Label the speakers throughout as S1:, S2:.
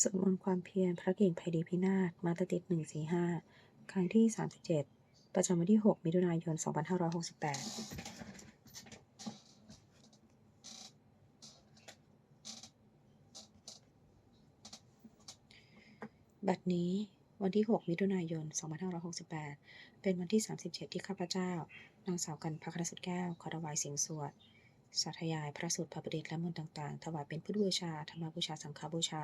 S1: สวดมนต์ความเพียรพระเก่งไพดีพินาศมาตติด145ครั้งที่37ประจำวันที่6มิถุนายน2568บัดนี้วันที่ 6 มิถุนายน 2568 เป็นวันที่ 37 ที่ข้าพเจ้า นางสาวกันพักรสุดแก้วขอถวายเสียงสวด สาธยายพระสูตรพระประดิษฐ์และมนต์ต่างๆ ถวายเป็นพุทธบูชา ธรรมบูชา สังฆบูชา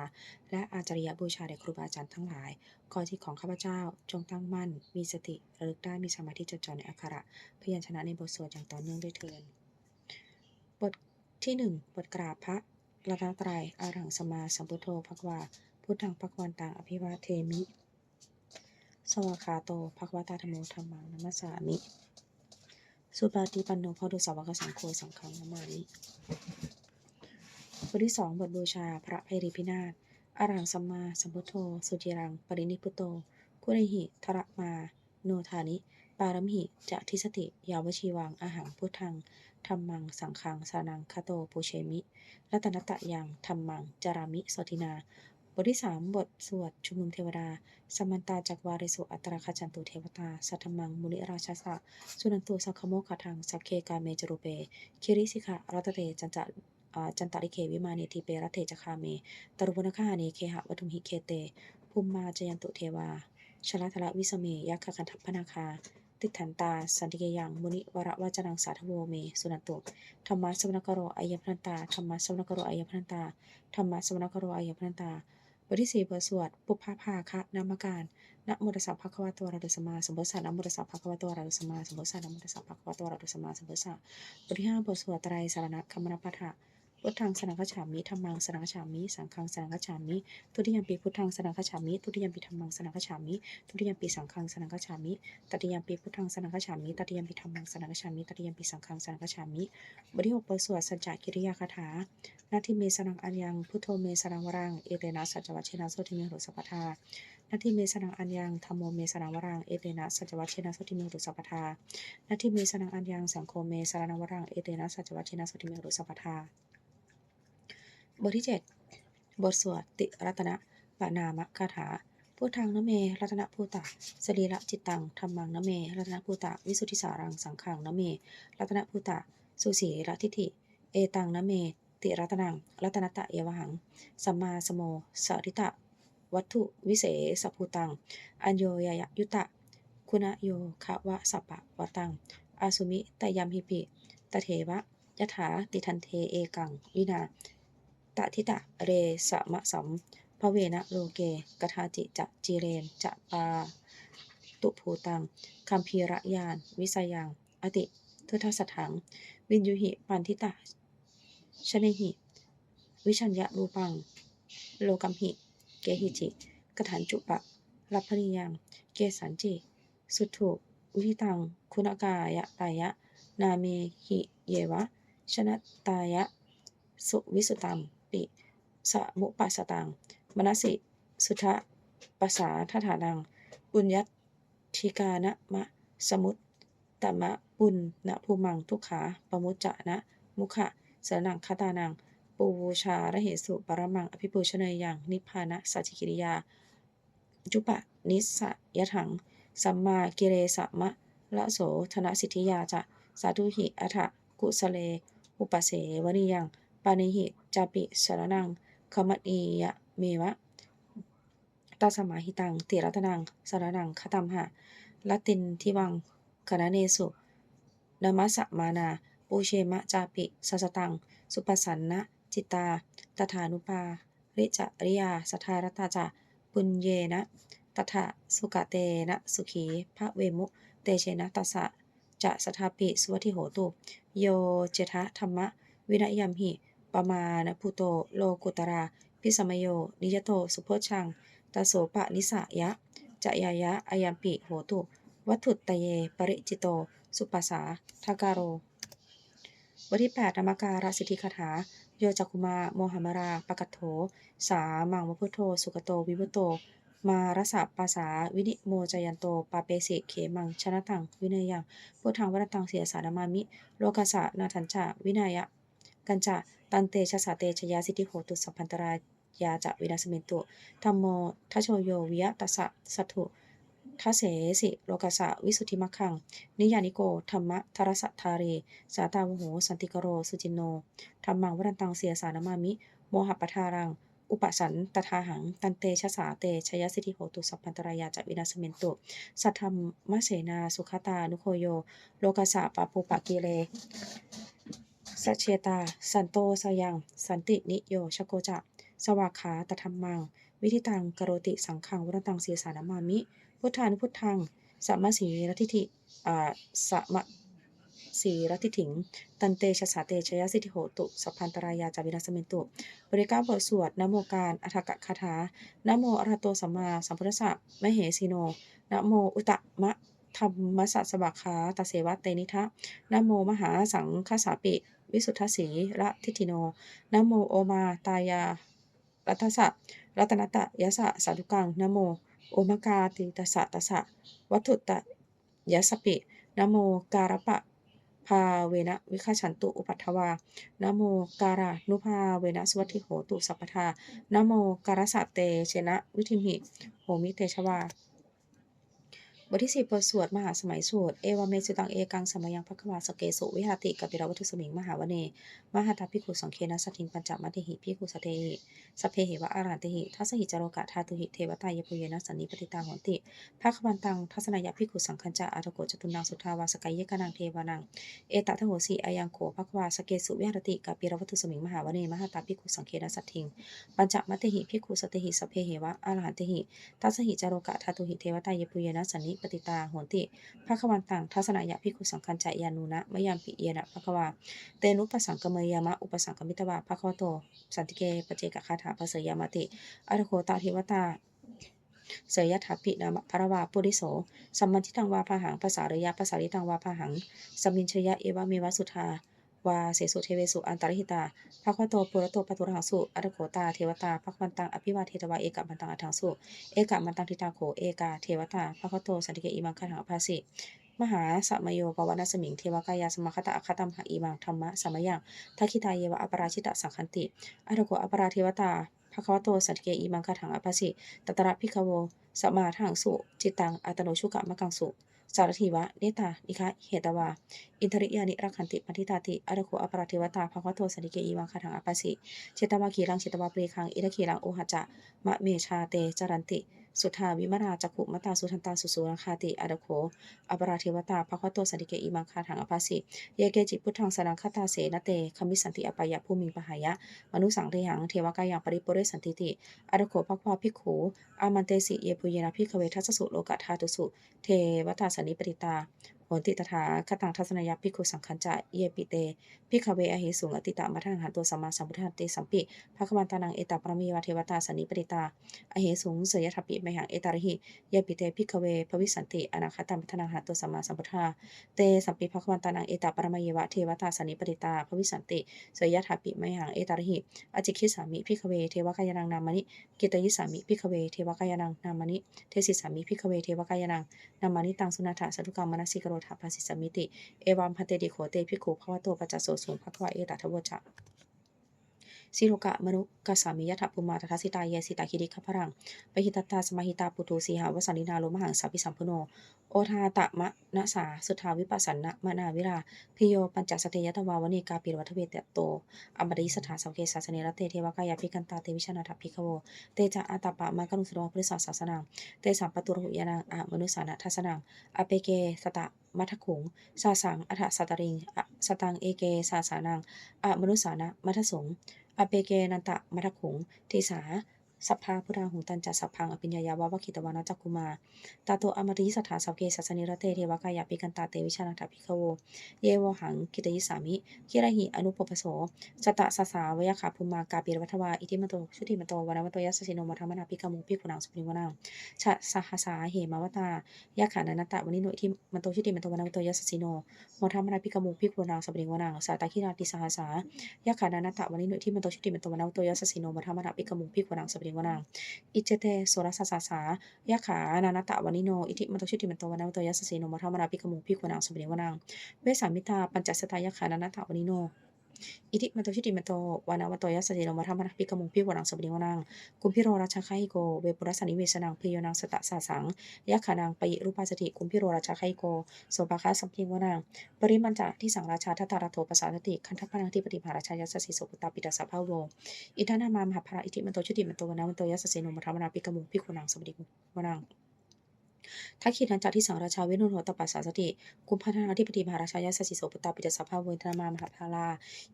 S1: และอาจาริยบูชาแด่ครูบาอาจารย์ทั้งหลายขอจิตของข้าพเจ้าจงตั้งมั่น มีสติระลึกได้มีสมาธิจดจ่อในอักขระพยัญชนะในบทสวดอย่างต่อเนื่องด้วยเถิดบทที่หนึ่งบทกราบพระรัตนตรัยอารังสมาสัมพุทโธภควาพุทธังภควันตังอภิวาเทมิ สวากาโตภควตาธโมธรรมังนัมสามิ สุปาติปันโนพระดุสาวกสังโฆสังฆังนามามิบทที่สองบทบูชาพระไพรีพินาศอารังสัมมาสัมพุทโธ สุจิรัง ปรินิพุโต คุริหิทระมา โนธานิ ปารมหิ จะทิสติ ยาวชีวัง อาหังพุทธังธรรมัง สังฆังสานังคาโตปูเชมิ รัตนตะยังธรรมัง จารามิ สตินา ทที่สามบทสวดชุมนุมเทวดา สมันตาจักวาริสุอัตราคาจันตุเทวตา สัทธมัง มุนิราชสะสุนันตุสัคโมคทัง สักเคกาเมจรูเป คิริสิกะรัตเตจันจะจันตาริเควิมานิทีเปรัตเตจคาเม ตรุปนคาเนเคหะวัตุมหิเคเต ภูมิมาจยันตุเทวา ชลทละวิสเมยักขคันทัพพนาคาติทันตา สันติเกยังมุนิวระวาจนังสาธโวเม สุนันตุธรรมะสวนกโรอายพันตาธรรมะสวนกโรอายพันตาธรรมะสวนกโรอายพันตา บทที่สี่บทสวดปุพพาภาคะนามการนะโมตัสสะภะคะวะโตอะระหะสัมมาสัมพุทธัสสะนะโมตัสสะภะคะวะโตอะระหะสัมมาสัมพุทธัสสะนะโมตัสสะภะคะวะโตอะระหะสัมมาสัมพุทธัสสะบทที่ห้าบทสวดไตรสารณคมนปัฏฐะ พุทธังสนังคฉามิธรรมังสนังคฉามิสังฆังสนังคฉามิทุติยมปีพุทธังสนังคฉามิทุติยมปีธรรมังสนังคฉามิทุติยมปีสังฆังสนังคฉามิตติยมปีพุทธังสนังคฉามิตติยมปีธรรมังสนังคฉามิตติยมปีสังฆังสนังคฉามิบทที่หกบทสวดสัจจกิริยาคาถานาทิเมสนังอัญญังพุทโธเมสนังวรังเอเตนะสัจวัชเชนะโสติเมหุสัพพทานาทิเมสนังอัญญังธรรมโมเมสนังวรังเอเตนะสัจวัชเชนะโสติเมหุสัพพทานาทิเมสนังอัญญังสังโฆเมสนังวรังเอเตนะสัจวัชเชนะโสติเมหุสัพพทา บทที่เจ็ดบทสวดติรัตนะปนามะคาถาพุทธังนเม รัตนภูตะสรีระจิตตังธรรมังนเม รัตนภูตะวิสุทธิสารังสังขังนเม รัตนภูตะสุสีระทิฏฐิ เอตังนเม ติรัตนัง รัตนตะเยวหัง สัมมาสโมสริตะ วัตถุวิเศษภูตัง อัญโยยยยุตะ คุณโยคะวะสัปปะวตัง อาสุมิตยัมหิปิ ตเทวะยถาติทันเทเอกัง วินา ตทิตะเรสมะสัมภเวนะโลเกกทาจิจะจีเรนจะปาตุภูตังคัมภีระยาน วิสยัง อติทุทสถัง วินยุหิ ปันทิตะชเนหิ วิชัญญะรูปัง โลกัมหิ เกหิจิ กถันจุปะรัพพนิยังเกสันจิ สุถุวิหิตัง คุณกายะตายะ นาเมหิ เยวะ ชนะตายะ สุวิสุตัม ปิสมุปัสตัง มนสิสุทะปัสสาทถานังบุญยัตทิกานะมะ สมุตตมะปุณณภูมังทุกขาปมุจจะนะ มุขะสนังคตานัง ปูชาระเหสุปรมัง อภิปูชเนยยัง นิพพานะสัจจิกิริยา จุปะนิสสยถัง สัมมากิเรสมะละโสธนสิทธิยาจะ สาธุหิอัฏฐกุสเล อุปเสวนิยัง ปานิหิจาปิสารนังขมัตอียะเมวะตาสมาหิตังติรัตนังสารนังคตัมหะละตินทิวังคณเนสุนมัสมานาปูเชมะจาปิสัสตัง สุปสันนะจิตตาตถานุปา ริจริยา สทารตาจะปุญเยนะ ตถะสุกเตนะ สุขีพระเวมุ เตเชนะตัสสะจะสทาปิ สุวัติโหตุ โยเจทะธรรมะ วินัยยมหิ ปมาณพุโต โลกุตราพิสมโย นิยโต สุโพชัง ตโสปะนิสายะ จะยายะอายัมปิ โหตุ วัตถุตเย ปริจิโต สุปัสสาทาการโรบทที่8ธรรมการสิทธิคาถา โยจักุมา โมหมรา ปกัตโถ สามังวพุโธสุกโต วิวุโต มารสะปาสา วินิโมจยันโต ปาเปสิ เขมัง ชนะตัง วินัยยังพุทธังวรตัง เสียสานามามิ โลกัสะนาทันจะวินัยะ กันจะ ตันเตชะสาเตชยาสิทธิโหตุสัพพันตรายาจะวินาสเมนตุธรรมโมทัชโชโยวิยตัสสะสัตถุทัเสสิโลกสะวิสุทธิมัคคัง นิยานิโก ธรรมะทรสัทารีสาตาวโห สันติกโร สุจินโน ธรรมังวรันตังเสียสานามามิ โมหปทารัง อุปสันตทาหัง ตันเตชะสาเตชยสิทธิโหตุสัพพันตรายาจะวินาสเมนตุ สัทธรรมเสนา สุขตา นุโคโย โลกัสสะปะปุปะกิเล สัจเชตา สันโตสยัง สันตินิโยชโกจะ สวากขาตธรรมัง วิธิตังกโรติสังขังวรตังเสียสานามามิ พุทธานุพุทธังสัมมาสีรทิทิอ่าสัมมาสีรทิถิง ตันเตชะสาเตชยสิทธิโหตุ สัพพันตรายาจาวินาสเมนตุ บริกรรมบทสวดนโมการอัฏฐกะคาถานโมอรหะโตสัมมาสัมพุทธัสสะมเหสีโนนโมอุตมะธรรมสสสบะคาตเสวะเตนิทะนโมมหาสังฆสาปิ วิสุทธสีระทิทิโนนโมโอมาตายารัตสะรัตนตะยะสะสาธุกังนโม โอมกาติตสะตสะวัตถุตะยะสปินโมการปะพาเวนะวิคาฉันตุอุปัฏฐวานโมการานุภาเวนะสวัสทิโหตุสัพพทานโมการสะเตเชนะวิธิมิโหมิเตชวา บทที่สิบบทสวดมหาสมัยสวดเอวเมสุตังเอกังสมัยังภควาสเกสุวิหาติกัปิรวัตุสมิงมหาวเน มหาตาภิขุสังเคนะสัทธิงปัญจมัติหิภิขุสเตหิสเพเหวะอารันติหิทัสหิจโรกะทาตุหิเทวตายปุเยนะสันนิปติตาหนติภาควันตังทัศนายภิขุสังคัญจะอาตโกจตุนังสุทาวาสกายเยกนังเทวานังเอตทโหสีอายังโขภควาสเกสุวิหาติกัปิรวัตุสมิงมหาวเนมหาตาภิขุสังเคนะสัทธิงปัญจมัติหิภิขุสเตหิสเพเหวะอารันติหิทัสหิจโรกะทาตุหิเทวตายปุเยนะสันนิปติตาโหนติภาควันตังทัศนายภิกขุสังคัญจะยานุนะมยามปิเยนะภควาเตนุปสังกเมยามะอุปสังกมิตวาภะควโต สันติเกปเจกคาถาภเสยามติอรโคตาเทวตาเสยยถาปินามะภรวาปุริโส สัมมันทิตังวาพาหังภาษารยะภาษาลิตังวาพาหังสัมมินชยะเอวะเมวะสุธา วาเสสุเทเวสุอันตริหิตาภะควะโตปุรโตปะตุระหังสุอรโคตาเทวตาภะควันตังอภิวาเทตวาเอกมันตังอัฏฐังสุเอกมันตังทิตาโขเอกาเทวตาภะควะโตสันติเกอิมังคาถังอภาสิมหาสัมมโยปวนาสมิงเทวกายาสมคตะอคตัมหะอีมังธรรมะสัมมยังทักขิตาเยวะอปราชิตะสังคันติอรโกอปราเทวตาภควโตสันติเกอีมังคาถังอภัสสิตตระพิกโวสมมาทังสุจิตังอัตโนชุกะมะกังสุ สารถีวะเนตานิคะเหตวา อินทริยานิรักขันติปันธิตาติอรโคอปราเทวตาภควโทสันติเกอีวังคาถังอปัสสิเชตวาคีรังเชตวาเปรีคังอิรคีรังโอหะจะมะเมชาเตจารันติ สุทธาวิมราจักขุมตาสุทันตาสุสุรังคาติอรโคอปราเทวตาภควโตสันติเกอิมังคาถังอภัสสิเยเกจิพุทธังสนังคตาเสนเตคมิสันติอปายะผู้มีปหายะ มนุสังเทหังเทวกายังปริปุเรสันติติอรโคภควาภิกขูอามันเตสิเยปุเยนะพิกเวทัสสุโลกะธาตุสุ เทวตาสนิปติตา โหนติตถาคตังทัศนยภิกขุสังคัญจะเยปิเตพิกเวอหิสุงอติตะมัทังหันตัวสัมมาสัมพุทธันเตสัมปิภควันตานังเอตาปรมีวาเทวตาสนิปริตาอหิสุงเสยทัปิไมหังเอตาริหิเยปิเตพิกเวภวิสันติอนาคตัมพัฒนังหันตัวสัมมาสัมพุทธาเตสัมปิภควันตานังเอตาปรมัยวเทวตาสนิปริตาภวิสันติเสยถาปิไมหังเอตาริหิอจิคิสามิพิกเวเทวกายนังนามนิกิตยิสามิพิกเวเทวกายนังนามนิเทสิสามิพิกเวเทวกายนังนามานิตังสุนาถาสตุกรรมนสิกโรทาภาสิสมิติ เอวัมพันเตดิโขเตพิโขภวะโตปัจจโสสุงภควาเอตทวจะ สิโลกะมนุกัสสามิยถปุมาตทัสสิตาเยสิตาคิริขพรังปหิตัตตาสมาหิตาปุตุสีหาวสันนินาโลมหังสัพพิสัมพุโน โอทาตะมะนะสาสุทาวิปัสสนะมะนาวิราพิโยปัญจสเตยตวาวณีกาปิรวัฏเวเตโตอมริสถาสังเกสาสเนรเตเทวกายาภิกันตาเตวิชนาถพิกโวเตจะอาตาปะมากนุสโรวพฤษศาสนังเตสัมปตุรหุยานังอะมนุสานะทัสนังอเปเกสตะมัทขุงสาสังอัฏฐสัตตริงอสตังเอเกสาสานังอะมนุสานะมัทสง อเปเกนันตะมัทขุงทีสา สัพพาพุทธาหุงตันจัสสัพพังอภิญญายาวะวะคิตวานะจักกุมา ตาโตอมริสถาสัพเกสัสนิรเตเทวกายาปิกันตาเตวิชานาถาภิกขโว เยวหังกิตยิสามิคิระหิอนุปปโสสตะสสาวยขาภูมากาปิรวัฏวาอิทิมโตชุติมโตวานวัตโตยัสสิโนมัทมนาภิกขมุภิกขุนังสุปิวนังชะสหสาเหมาวตายะขานันตะวันิโนอิทิมโตชุติมโตวานวัตโตยัสสิโนมัทมนาภิกขมุภิกขุนังสุปิวนังสาตาคิราติสหสายะขานันตะวันิโนอิทิมโตชุติมโตวานวัตโตยัสสิโนมัทมนาภิกขมุภิกขุนังสุปริวนังอิเจเตโสรสสาสายะขานานตะวานิโน อิทิมันโตชิติมันโตวนาโตยัสสีโนมัทมนาภิกมุพิกวนังสมเนวนังเวสามิตาปัญจสตายะขานานตะวานิโน อิทิมันโตชิติมันโตวานาวันโตยัสสติโนมาธรรมนะปิกมุงพิวนังสบดิวนังกุมพิโรราชาไคโกเวปุรสนิเวสนังพยนังสตะสาสังยักขานังปิรูปาสติกุมพิโรราชาไคโกโสภาคาสัมพิงวนังปริมันจะที่สังราชาทัตตาราโทปสาสติคันทัพพนังที่ปฏิภาราชายัสสิโสปุตตาปิตาสาภาโวอิทานามามหาภระอิทิมันโตชิติมันโตวานาวันโตยัสสติโนมาธรรมนะปิกมุงพิวนังสบดิวนัง ทักขินันจากที่สังราชาเวนุโหตปัสสาสติกุมพัฒนาธิปติมหาราชายาสสิโสปตาปิตสภาเวทนามามหาภาลา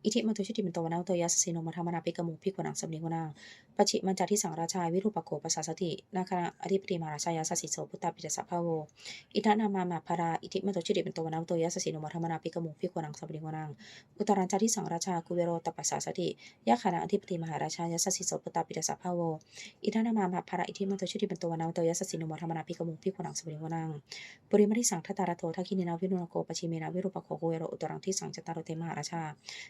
S1: อิทิมตุชิติมันตวนาตยาสสิโนมาธรรมนาปิกมุพิกวนังสำเนียงวนังปจิมันจากที่สังราชาวิรูปโกปัสสาสตินาคณะอธิปติมหาราชายาสสิโสปตาปิตสภาโวอิทานามามหาภาราอิทิมตุชิติมันตวนาตยาสสิโนมาธรรมนาปิกมุพิกวนังสำเนียงวนังอุตรันจากที่สังราชากุเวโรตปัสสาสติยะคณะอธิปติมหาราชายาสสิโสปตาปิตสภาโวอิทานามามหาภาราอิทิมตุชิติมันตวนาตยาสสิโนมาธรรมนาปิกมุพิกวนังสำเนียวนังปริมาทิสังทัตตาระโททักขินินาวินุนโกปชิเมนาวิรูปโคโกเวโรอุตรังที่สังจตารโรเตมหาราชา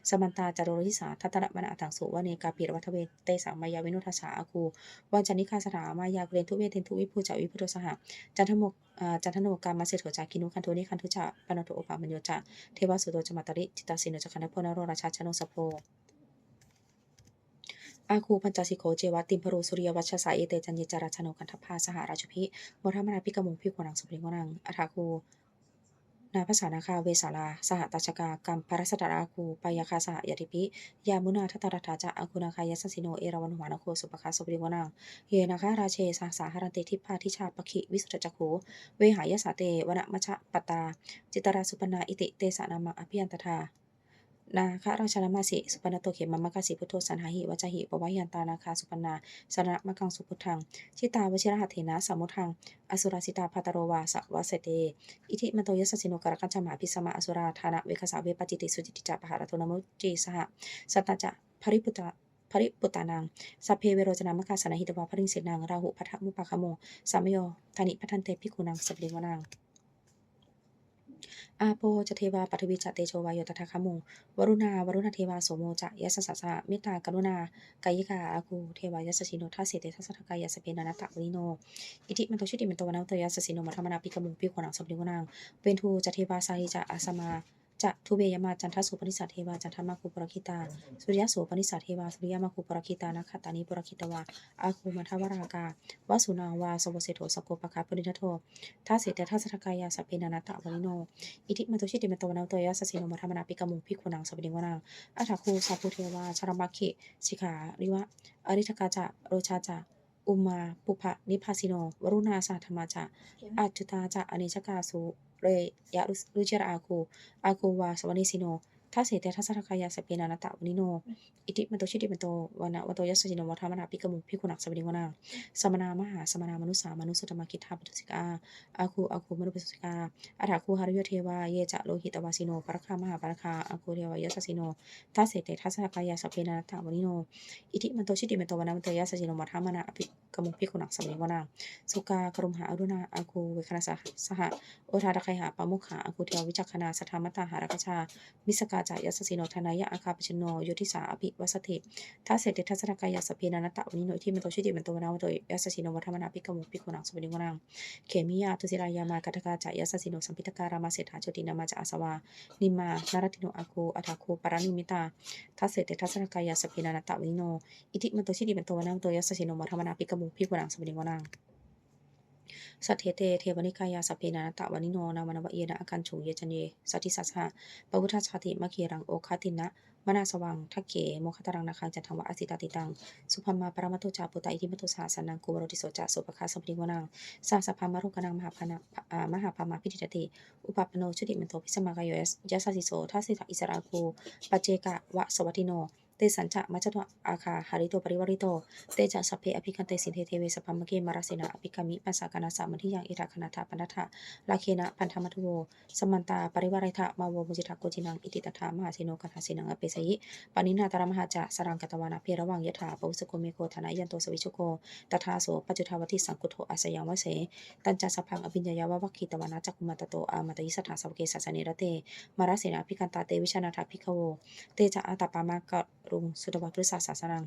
S1: สมันตาจารโรทิสาทัตตระมณอัตังสุวเนกาปิรวัทเวเตสังมายาวินุทัสสาอาคูวันจันนิคาสถามายาเกรนทุเวเทนทุวิภูจาวิพุโตสหจันทโมกจันทโนกามาเสโถจากินุคันโทนิคันทุจะปนโตโอปามัญโยจะเทวสุโตจมาตริจิตาสิโนจคันธพนโรราชาชนสโพ อาคูปัญจสิโกเจวะติมพรูสุริยวัชสาเอเตจันเยจาราชนกันทพาสหราชพิวรมนาพิกมุงพิกวนังสุริงวนังอัฐาคูนาภาษานาคาเวสาลา สหตัชกากรรมปรสตราคูปายาคาสหยติพิยามุนาทัตตราธาจะอาคูนาคายสัสิโนเอราวันหวานโคสุปคาสุปริงวนังเยนาคาราเชสาสาหรันเตทิพาทิชาปคิวิสุทจักโขเวหายสาเตวนมัชะปตา จิตราสุปนาอิติเตสานามาอภิยันตถา นาคะราชนมาสิสุปนโตเขมมะกะสิพุทโธสันหาหิวัจหิปวายันตานาคาสุปนาสรณมะกังสุพุทธังชิตาวชิรหัตเถนะสมุทัง อสุราสิตาภัตโรวาสวาสเต อิทิมันโตยสสิโนกรกัญจมาพิสมาอสุราธานะเวคสาเวปจิติสุจิติจาปหารโทนมุจีสหสัตตจะภริปุตตะภริปุตตานังสัพเพเวโรจนามะกาสนาหิตวาภริงเสนังราหุพัทธมุปะคโมสามโยธานิพัทันเตพิกุนังสัพเพวนัง อาโปจะเทวาปัทวิจเตโชวายโยตถาคามวรุณาวรุณเทวาโสโมจะยัสสะสะเมตตากรุณากายิกาอากูเทวายัสสชิโนทัสเสเตทัสสะกายสเปนานัตตะวริโนอิทิมันโตชุติมันโตวนาโตยัสสชิโนมัทมนาปิกมุปิขวนังสมลิวนังเวนทูจะเทวาสาริจะอาสมา จะทุเบยมาจันทสุปนิสัทเทวาจันทมาคุปรคิตา สุริยะโสปนิสัทเทวาสุริยมาคุปรคิตานาคตานิปรคิตวาอาคูมัทวรากาวสุนาวาสวเสโทสโกปะคาปริทัโททัสเสตทัสสะกายาสเปนานตะวริโน อิทิมันโตชิติมันโตวนาโตยัสสชิโนมัทมนาปิกมุปิขวนังสัมลิวนังอัฏฐคูสัพพุเทวาชารมัคคิสิกขาริวะอริทกาจะโรชาจะอุมาปุพะนิพพาสิโน วรุณาสาธรรมาจะอัจจุตาจะอเนชกาสุ เรยะรุจระอาคูอาคูวาสวนิสิโน ทัสเสเตทัสสะกายาสเปนานัตะวนิโน อิติมันโตชิติมันโตวานะวะโตยัสจินวัฏมนาปิกมุพิกุนักสวนิวนาสมนามหาสมนามนุสามนุสตมคิทาปุสิกาอาคูอาคูมนุปสุสิกาอัฏฐาคูหารุยเทวาเยจะโลหิตวาสิโนปรคามหาปรคาอาคูเทวายัสสิโนทัสเสเตทัสสะกายาสเปนานัตะวนิโน อิติมันโตชิติมันโตวานะมันโตยัสจินวัฏมนาปิกมุพิกุนักสวนิวนาสุกากรมหาอรุณาอาคูเวคณสหสหโอทาตะไคหาปามุขาอาคุเทววิจักขณาสัทธามัตตาหารกชามิสกาจายัสสิโนธนายะอาคาปชโนโยทิสาอภิวัสติทัสเสติทัสสะกายาสเพนานัตะวนิโนที่มันโตชิติมันโตวนาวันโตยัสสิโนวัฒมนาปิกมุปิกุนังสุปนิกุนังเขมิยาตุสิรายามากัตกาจายัสสิโนสัมพิตการามาเศรษฐาโจตินามาจาอาสวานิมานารติโนอาคูอัฐาคูปารานิมิตาทัสเสติทัสสะกายาสเพนานัตะวนิโนอิติมันโตชิติมันโตวนาวันโตยัสสิโนวัฒมนาปิกมุปิกุนังสุปนิกุนัง สัทเทเตเทวนิกายาสพเพนานัตตะวนิโนนามนวะเยนะอาการฉุงเยจันเยสัทธิสัสสะปะพุทธชาติมะเคีรังโอคาตินะมนาสวังทักเกโมคตรังนาคังจันทังวะอสิตาติตัง สุภมมาปรมัตโตจาปุตตาอิทิมัตโตสหสนังกุมรติโสจะสุปคาสัมปิวนังสาสพามารุกนังมหาพนะอ่ามหาพามาพิธิตติ อุปปโนชุติมันโตพิสมากายโยยัสสิโสทัสสิทาอิสราคูปเจกะวะสวัติโน เตสัญจะมัจจตวอาคาหาริโตปริวาริโต เตจะสัพเพอภิกันเตสินเทเทเวสพพมเกมาราเสนาอภิกามิปัสสากนาสามัทิยังอิราคณาถาปันทัะลาเคนะพันธมัทโวสมันตาปริวาริทะมาโวมุจิทาโกจินังอิติตถามหาเสโนกัทาเสนังอเปสยิปานินาตารมหาจะสรังกตวานาเพระวังยถาปวุสโกเมโกธนายันโตสวิชุโกตถาโสปัจจุทาวติสังกุโทอาสยังวเสตัญจสพังอภิญญายาวะวัคคีตวานาจักกุมาตโตอามาตยิสถาสวเกสัสสเนระเตมาราเสนาภิกันตาเตวิชนาถาภิกโวเตจะอาตปามากะรุงสุตวะพฤษาสาสนัง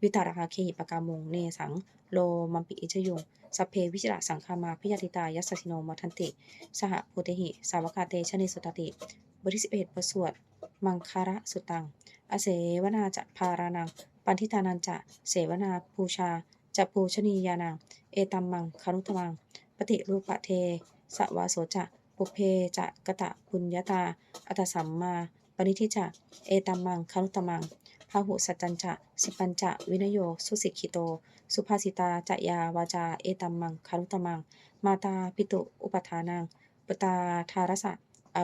S1: วิตาราคาเคหิปกามง เนสัง โลมัมปิอิจยุงสัพเพวิจระสังคามาพิยติตายัสสิโนมัทันติ สหโพเตหิ สาวกาเตชะเนสุตติ บทที่11บทสวด มังคาระสุตัง อเสวนาจะพารานัง ปันทิตานันจะ เสวนาปูชาจะปูชนียานัง เอตัมมังคารุตมัง ปฏิรูปะเท สวาโสจะปุเพจะกะตะปุญญาตา อัตสัมมา ปณิทิจะ เอตัมมังคารุตมัง พาหุสัจจันจะ สิปัญจะ วินโย สุสิกิโต สุภาสิตาจะยาวาจา เอตัมมังคารุตมัง มาตาปิตุ อุปทานังปตตาทารสะ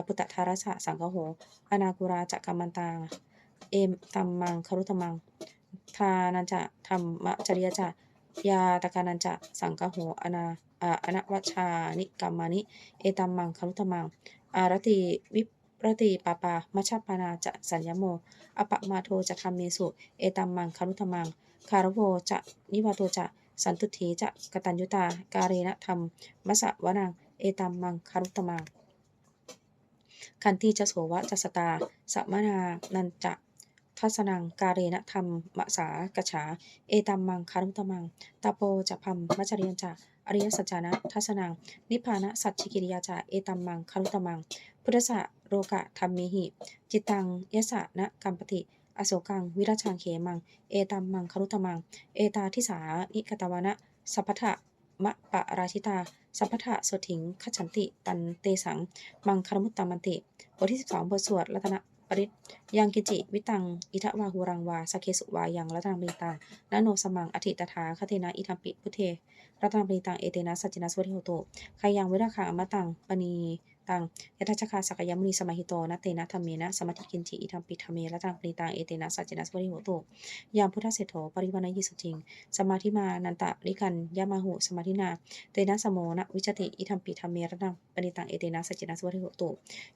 S1: ปุตตทารสะสังคโห อนากุราจะกัมมันตาเอมตัมมังคารุตมัง ทานันจะธรรมจริยจะ ยาตกานันจะ สังคโห อนาอาอนวัชชานิกัมมานิ เอตัมมังคารุตมัง อารติวิป รติปาปา มัชฌปานาจะสัญญโม อปะมาโทจะธรรมเมสุ เอตัมมังคารุตมัง คารโวจะนิวาโตจะสันตุถีจะกตัญยุตา การเรณธรรม มัสสะวนัง เอตัมมังคารุตมัง คันทีจะโสวะจัสตา สัมมานานันจะทัศนังการเรณธรรมมสากฉา เอตัมมังคารุตมัง ตาโปจะพัมมัจจริยันจะอริยสัจจานะทัศนัง นิพพานะสัจฉิกิริยาจะเอตัมมังคารุตมัง พุทธะ โรกะธรรมเมหิ จิตตังยสะนะกัมปติอโศกัง วิรัชังเขมัง เอตัมมังคารุตมัง เอตาทิสานิกตวานะ สัพพะมะปะราชิตา สัพพะโสถิงขฉันติ ตันเตสัง มังคารมุตตามันติ บทที่ 12 บทสวดรัตนปริตยังกิจิ วิตัง อิทะวาหูรังวาสเคสุวายังรัตนังปริตังนาโนสมังอธิตถาคเทนะอิทัมปิพุเทรัตนังปริตัง เอเตนะสัจจินะสวัสดิโหโตใครยังวิราคังอมตังปณี ตังยทัชคาสักยมุนีสมาหิโตนะเตนะธรรมเมนะสมาธิกินจิอิทัมปิธรรมเมรัตนังปริตังเอเตนะสัจจนะสวริโหโตยามพุทธเศรษโถปริวานายิสุจิง สมาธิมานันตะริกันยามาหุสมาธินาเตนะสโมนะวิจติอิทัมปิธรรมเมรัตนังปริตังเอเตนะสัจจนะสวริโหโต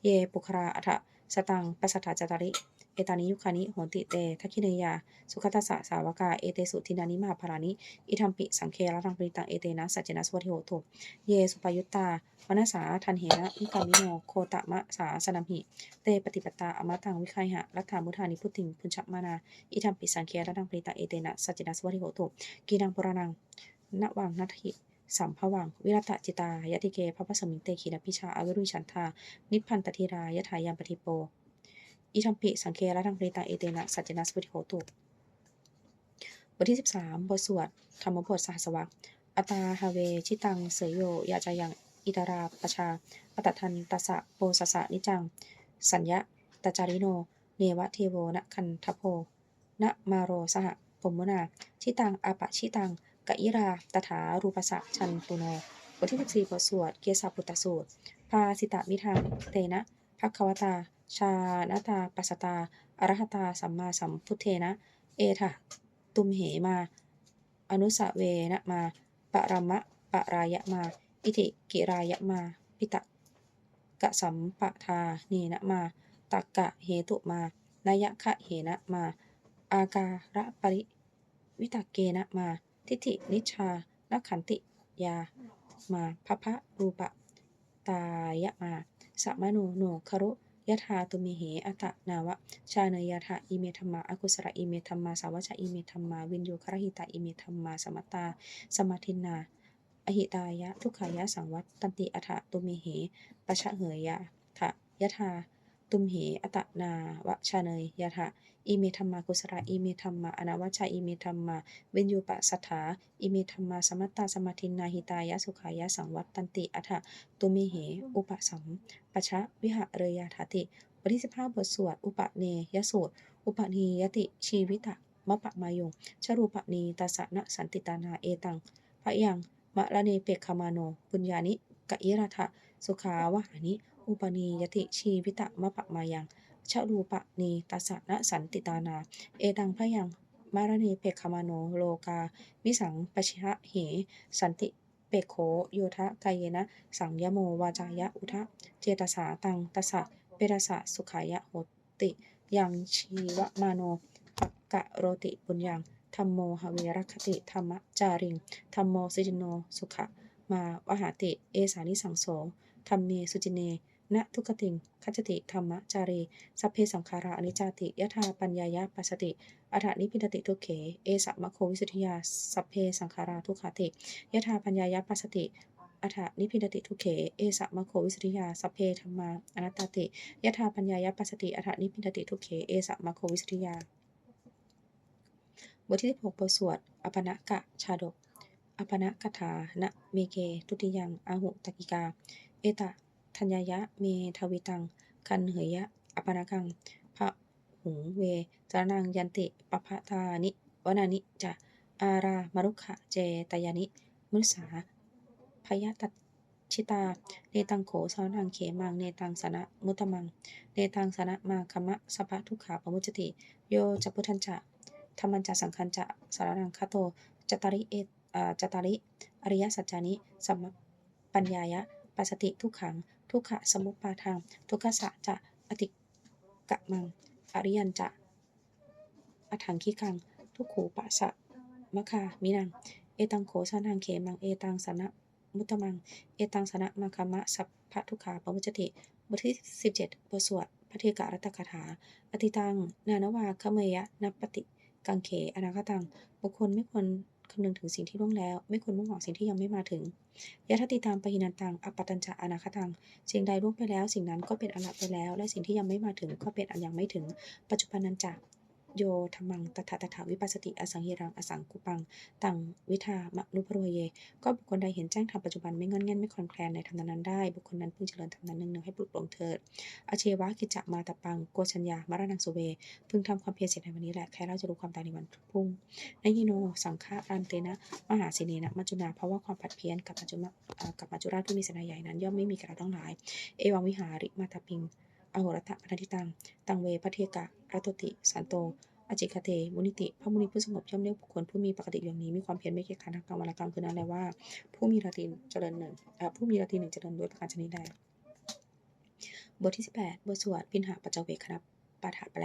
S1: เยปุคราอัฏฐ สตังปัสสัทธาจตาริ เอตานิยุคานิโหติเตทักขิเนยา สุขัสสะสาวกา เอเตสุทินานิมหาภารานิ อิทัมปิ สังเครัตังปริตัง เอเตนะ สัจจนะสวัสดิโหตุเยสุปายุตตาวนาสาทันเหนะวิกามิโน โคตมะสาสนัมหิ เตปฏิปตาอมตังวิคัยหะ รัตถามุทานิพุทธิงพุญชมานา อิทัมปิสังเครัตังปริตัง เอเตนะ สัจจนะสวัสดิโหตุกีนังปุรานังนวังนัทหิ สัมภวัง วิรัตจิตายติเกพระพสมิงเตขีนพิชาอวิรุชันทานิพพันตทิรายถายามปฏิโป อิทัมปิสังเคระทังปริตังเอเตนะสัจจนะสพุทธิโหตุ บทที่ 13 บทสวดธรรมบทสหัสวะอัตตาฮาเว ชิตัง เสยโย ยาจายัง อิตาราปชาอัตทันตสสะโปสสะนิจัง สัญญะตจาริโน เนวะเทโวนะคันทโพนะมาโรสหะปมุนา ชิตังอาปะชิตัง กะอิราตถารูปสะชันตุโนบทที่ 14บทสวด เกสาปุตตสูตรพาสิตามิทังเตนะภักขวตา ชาณตาปัสตา อรหตา สัมมาสัมพุทเทนะ เอทะตุมเหมา อนุสเวนะมา ปรมะปรายะมา อิติกิรายะมาปิตะกะสัมปะทาเนนะมา ตักกะเหตุมานายะคะเหนะมา อาการะปริวิตกเกนะมา ทิฏฐินิชานักขันติยามาพะพะรูปะ ตายะมาสัมมโนโนคารุยะธาตุเมเหอัตะนาวะ ชาเนยะธาอิเมธัมมาอกุสระอิเมธัมมาสาวชะอิเมธัมมาวินโยครหิตาอิเมธัมมาสมัตตา สมาทินา อหิตายะ ทุกขายะสังวัตตันติอัฏฐตุเมเหปะชะเหยยะทะยะธาตุมเหอัตะนาวะชาเนยยะธา อิเมธัมมากุสระอิเมธัมมาอนาวชาอิเมธัมมาวินโยปะสัทธาอิเมธัมมาสมัตตาสมาทินาหิตายะสุขายะสังวัตตันติอัฏฐตุเมเห อุปสัมปชะวิหะเรยาถาติบทที่15บทสวดอุปเนยสูตร อุปนียติชีวิตะมะปะมายงชรูปนีตาสะนะสันติตานาเอตังพะยังมะละเนเปกขมาโนปุญญานิกะอิระทะสุขาวหานิ อุปนียติชีวิตะมะปะมายัง ชรูปนีตาสะนะสันติตานา เอตังพะยังมารณีเปกขมาโนโลกา วิสังปชิหะเห สันติเปกโขโยทะกายเยนะ สังยโมวาจายะอุทะเจตสาตังตัสสะเปตสะสุขายะโหติ ยังชีวมาโนปักกะโรติปุญญังธรรมโมหเวรคติธรรมจาริงธรรมโมสิจิโนสุขะมาวหาติ เอสานิสังโสธรรมเมสุจิเน นะทุกติงคัจจติธรรมจารีสัพเพสังขาราอนิจจติยถาปัญญายะปัสสติอัฏฐนิพิทติทุกเข เอสะมโควิสุทธิยาสัพเพสังขาราทุกขติยถาปัญญายะปัสสติอัฏฐนิพินติทุเข เอสะมโควิสุทธิยาสัพเพธรรมาอนัตติยะธาปัญญายะปัสสติอัฏฐนิพินติทุเข เอสะมโควิสุทธิยาบทที่16บทสวดอปนกะชาดกอปนกถานะเมเกทุติยังอาหุตกิกา เอตะ ทัญญายะ เมทวิตัง คันเหยยะอปนกัง พระหุงเวจรนังยันติปภตานิ วนานิจะอารามรุขะเจตยานิมุสาพยตัดชิตา เนตังโขสานังเขมัง เนตังสนะมุตมัง เนตังสนะมาคมะสภะทุกขาปมุจติ โยจะพุทันจะธรรมันจะสังคันจะสารนังคาโตจตาริเอจตาริ อริยสัจจานิ สัมมปัญญายะ ปัสสติทุกขัง ทุกขะสมุปปาทาง ทุกขสะจะอติกะมัง อริยันจะอถังคิกัง ทุกขูปะสะมะคามินัง เอตังโขสานังเขมัง เอตังสนะมุตตมัง เอตังสนะมาคมะสัพพะทุกขาปมุจติบทที่ 17บทสวดพระเทการัตคาถา อติตัง นานวาคเมยะนัปปติกังเขอนาคตัง บุคคลไม่ควรคำนึงถึงสิ่งที่ล่วงแล้ว ไม่ควรมุ่งหวังสิ่งที่ยังไม่มาถึง ยะทัตติตามปหินันตังอปตัญจะอนาคตังสิ่งใดล่วงไปแล้ว สิ่งนั้นก็เป็นอนัตไปแล้ว และสิ่งที่ยังไม่มาถึงก็เป็นอันยังไม่ถึง ปัจจุบันนันจะ โยธรรมังตถาตถาวิปัสสติอสังหิรังอสังกุปัง ตังวิทามะนุพโรเย ก็บุคคลใดเห็นแจ้งธรรมปัจจุบันไม่งอนแง่นไม่คลอนแคลนในธรรมนั้นได้ บุคคลนั้นพึงเจริญธรรมนั้นหนึ่งๆให้ปลุกปลงเถิดอาเชวะกิจจะมาตะปังโกชัญญามรณังสุเว พึงทำความเพียรเสร็จในวันนี้แหละ ใครเราจะรู้ความตายในวันพรุ่งนยิโนสังฆารันเตนะ มหาสิเนนะมัจจุนาเพราะว่าความผัดเพี้ยนกับมัจจุมาเอ่อกับมัจจุราชผู้มีสนาใหญ่นั้น ย่อมไม่มีกราทั้งหลาย เอวังวิหาริมาตาปิง อโหรตพนันทิตัง ตังเวพระเทกะรัตติสันโตอจิคเตมุนิติ พระมุนีผู้สงบย่อมเรียกบุคคลผู้มีปกติอย่างนี้มีความเพียรไม่เกียจคร้านทั้งกลางวันและกรรมคือนั้นแหละว่า ผู้มีราตรีเจริญหนึ่งผู้มีราตรีหนึ่งเจริญด้วยประการชนิดใดบทที่ 18 บทสวดพินหาปัจเจเวคครับ ปาฐาแปล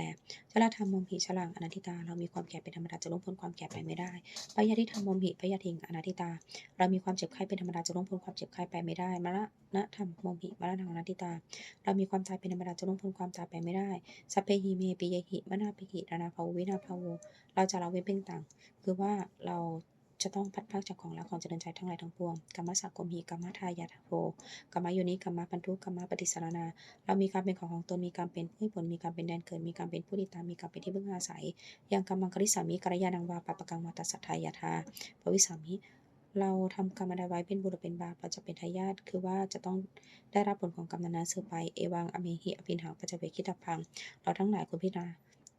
S1: ชลาธรรมมมหิชลังอนันติตา เรามีความแก่เป็นธรรมดาจะล่วงพ้นความแก่ไปไม่ได้ปยาธิธรรมมมหิพยาธิงอนันติตา เรามีความเจ็บไข้เป็นธรรมดาจะล่วงพ้นความเจ็บไข้ไปไม่ได้ มรณะธรรมมมหิมรณะอนันติตา เรามีความตายเป็นธรรมดาจะล่วงพ้นความตายไปไม่ได้ สัพเพหิเมปิยหิมนาปิหินานาภาวินาภาวเราจะละเว้นเป็นต่าง คือว่าเรา จะต้องพัดพรากจากของรักของเจริญใจทั้งหลายทั้งปวงกรรมสักกมหิกรรมทายาทโภกรรมโยนิกรรมปันทุกรรมปฏิสารนา เรามีการเป็นของของตนมีการเป็นผู้ผลมีการเป็นแดนเกิดมีการเป็นผู้ติดตามมีการเป็นที่พึ่งอาศัยอย่างกรรมังกริสามิกรยานังวาปะปะกังวาตัสสัทธายาทาปวิสามิเราทำกรรมใดไว้เป็นบุรือเป็นบาปเราจะเป็นทายาทคือว่าจะต้องได้รับผลของกรรมนั้นๆสืบไปเอวังอเมหิอภินหังปัจจเวคิตาพัง เราทั้งหลายควรพิจารณา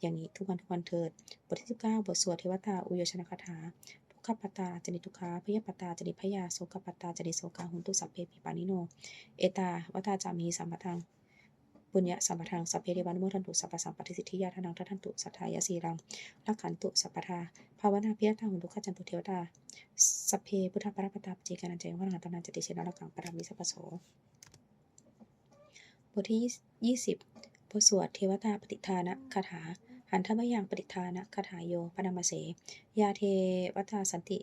S1: อย่างนี้ทุกวันทุกวันเถิด บทที่ 19 บทสวดเทวตาอุโยชนคาถา ขปตาจนิทุขาพยปตาจนิพยาโสกปตาจนิโสกาหุนตุสัพเพปิปานิโน เอตาวตาจามีสัมปทังปุญญะสัมปทังสัพเพเทวานุโมทันตุสัพพสัมปติสิทธิยาทานังทัทันตุสัทธายสีรังลักขันตุสัพพทาภาวนาเพิยตาหุนตุขจันตุเทวตาสัพเพพุทธปรปตาปเจกานันเจวังหันตนันจติเชนะละกังปรามิสัพพโสบทที่ยี่สิบบทสวดเทวตาปฏิทานะคาถา หันทมยังปฏิทานะคาถาโยปนามเส ยาเทวตาสันติ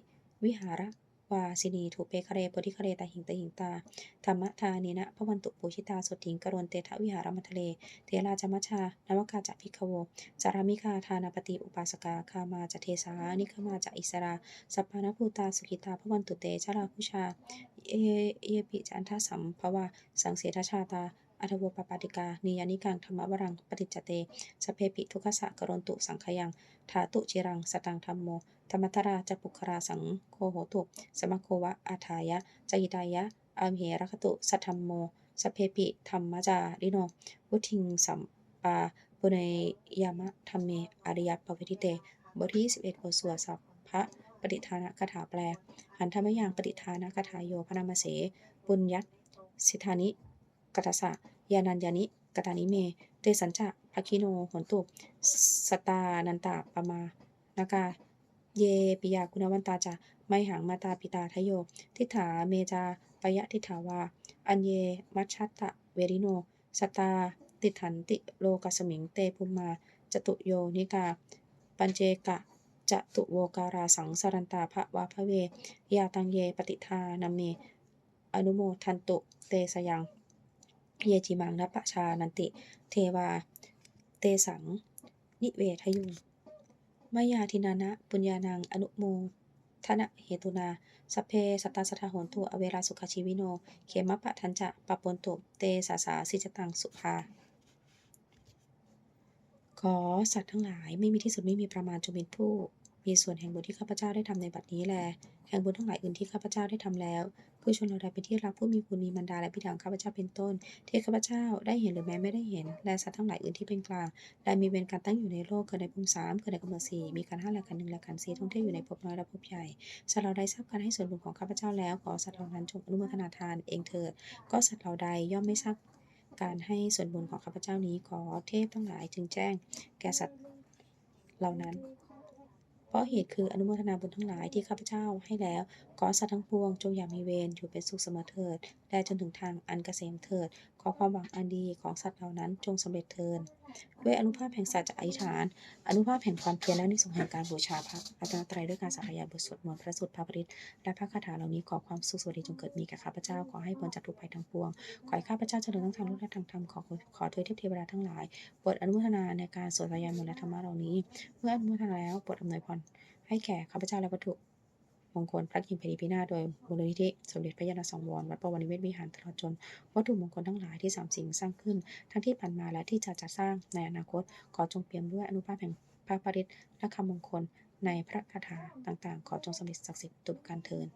S1: วิหาระวาสินีถูเปคะเรปฏิคะเรตาหิงตาหิงตาธรรมทานีนะพระวันตุปูชิตาสุทิงกรวนเตทะวิหารมัทะเล เทราจมัชานวกาจะพิกโวจารามิกาทานาปฏิอุปาสกาคามาจะเทสานิคมาจะอิสราสัพพานภูตาสุขิตาพระวันตุเตชราคุชา เอเอปิจันทสัมภวาสังเสทชาตา อัทโวปปาติกา นิยานิกังธรรมวรังปฏิจเต สเพปิทุกขสะกรณตุสังขยังถาตุจิรัง สตังธรรมโมธรรมทราจะปุคราสังโคโหตุสมะโควะอาทายะจยิตายะอามเหรคตุสัทธัมโม สเพปิธรรมจาริโน วุทิงสัมปาปุเนยามะธรรมเมอริยปวิทิเต บทที่11บทสวดสัพพะปฏิทานคาถาแปล หันธรรมยังปฏิทานคาถาโยพนามเส ปุญญัตสิทานิกัตสะ ยานัญญานิกตานิเม เตสัญจะภคิโนหนตุสตานันตาปมานากาเยปิยาคุณวันตาจะไม่หังมาตาปิตาทโย ทิฏฐาเมจาปยะทิฏฐาวา อัญเยมัชชัตตะเวริโน สตา ติถันติโลกสมิงเตภุมา จตุโยนิกา ปัญเจกะจตุโวการาสังสรันตาภะวาพะเว ยาตังเยปฏิทานาเม อนุโมทันตุเตสยัง เยจิมังนปะชานันติ เทวา เตสัง นิเวทยุงมายาทินานะ ปุญญานัง อนุโมทนะเหตุนา สเพสตาสทาโหนตุอเวราสุขชีวิโน เขมปะทันจะปะปนตุเตสาสาสิจตังสุภา ขอสัตว์ทั้งหลายไม่มีที่สุดไม่มีประมาณจงเป็นผู้ มีส่วนแห่งบุญที่ข้าพเจ้าได้ทำในบัดนี้แล แห่งบุญทั้งหลายอื่นที่ข้าพเจ้าได้ทำแล้ว ผู้ชนเราใดเป็นที่รักผู้มีบุญมีมารดาและบิดาของข้าพเจ้าเป็นต้น ที่ข้าพเจ้าได้เห็นหรือแม้ไม่ได้เห็น และสัตว์ทั้งหลายอื่นที่เป็นกลาง และมีเวรการตั้งอยู่ในโลกเกิดในภูมิสามเกิดในกำเนิดสี่มีการห้าและการหนึ่งและการสี่ท่องเที่ยวอยู่ในภพน้อยและภพใหญ่สัตว์เราใดทราบการให้ส่วนบุญของข้าพเจ้าแล้วขอสัตว์เหล่านั้นจงอนุโมทนาทานเองเถิด ก็สัตว์เหล่าใดย่อมไม่ทราบการให้ส่วนบุญของข้าพเจ้านี้ขอเทพทั้งหลายจึงแจ้ง แก่สัตว์เหล่านั้น เพราะเหตุคืออนุโมทนาบุญทั้งหลายที่ข้าพเจ้าให้แล้ว ขอสัตว์ทั้งปวงจงอย่ามีเวรอยู่เป็นสุขเสมอเถิดและจนถึงทางอันเกษมเถิด ขอความหวังอันดีของสัตว์เหล่านั้นจงสำเร็จเถิด ด้วยอนุภาพแห่งสัจจะอธิษฐาน อนุภาพแห่งความเพียรและนิสงส์แห่งการบูชาพระรัตนตรัยด้วยการสาธยายบทสวดมนต์พระสุตพระปริตและพระคาถาเหล่านี้ขอความสุขสวัสดีจงเกิดมีแก่ข้าพเจ้าขอให้พ้นจากทุกภัยทั้งปวง ขอให้ข้าพเจ้าเจริญทั้งทางโลกและทางธรรมขอขอเทวเทพเทวดาทั้งหลายโปรดอนุโมทนาในการสวดสาธยามนต์และธรรมะเหล่านี้ เมื่ออนุโมทนาแล้วโปรดอำนวยพรให้แก่ข้าพเจ้าและวัตถุ มงคลพระกิ่งเพลิพินาศโดยมูลนิธิสมเด็จพระยาณสังวรวัดประวันนิเวศวิหารตลอดจน วัตถุมงคลทั้งหลายที่สามสิ่งสร้างขึ้น ทั้งที่ผ่านมาและที่จะจัดสร้างในอนาคต ขอจงเปี่ยมด้วยอนุภาพแห่งพระปริตและคำมงคลในพระคาถาต่างๆ ขอจงสำเร็จศักดิ์สิทธิ์ตุบการเทิน